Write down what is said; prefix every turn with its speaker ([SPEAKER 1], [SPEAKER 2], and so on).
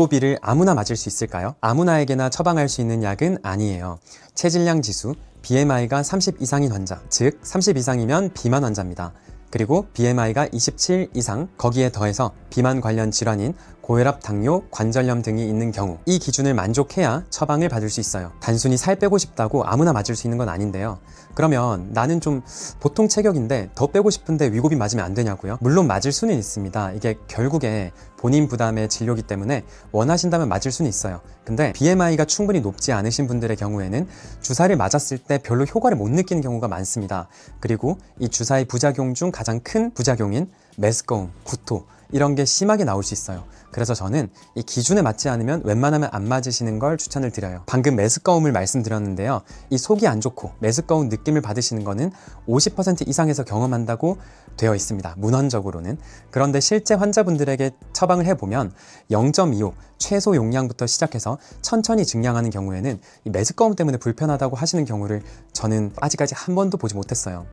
[SPEAKER 1] 위고비를 아무나 맞을 수 있을까요? 아무나에게나 처방할 수 있는 약은 아니에요. 체질량 지수, BMI가 30 이상인 환자, 즉 30 이상이면 비만 환자입니다. 그리고 BMI가 27 이상, 거기에 더해서 비만 관련 질환인 고혈압, 당뇨, 관절염 등이 있는 경우 이 기준을 만족해야 처방을 받을 수 있어요. 단순히 살 빼고 싶다고 아무나 맞을 수 있는 건 아닌데요. 그러면 나는 좀 보통 체격인데 더 빼고 싶은데 위고비 맞으면 안 되냐고요? 물론 맞을 수는 있습니다. 이게 결국에 본인 부담의 진료기 때문에 원하신다면 맞을 수는 있어요. 근데 BMI가 충분히 높지 않으신 분들의 경우에는 주사를 맞았을 때 별로 효과를 못 느끼는 경우가 많습니다. 그리고 이 주사의 부작용 중 가장 큰 부작용인 메스꺼움, 구토 이런 게 심하게 나올 수 있어요. 그래서 저는 이 기준에 맞지 않으면 웬만하면 안 맞으시는 걸 추천을 드려요. 방금 메스꺼움을 말씀드렸는데요. 이 속이 안 좋고 메스꺼운 느낌을 받으시는 거는 50% 이상에서 경험한다고 되어 있습니다. 문헌적으로는. 그런데 실제 환자분들에게 처방을 해보면 0.25 최소 용량부터 시작해서 천천히 증량하는 경우에는 이 메스꺼움 때문에 불편하다고 하시는 경우를 저는 아직까지 한 번도 보지 못했어요.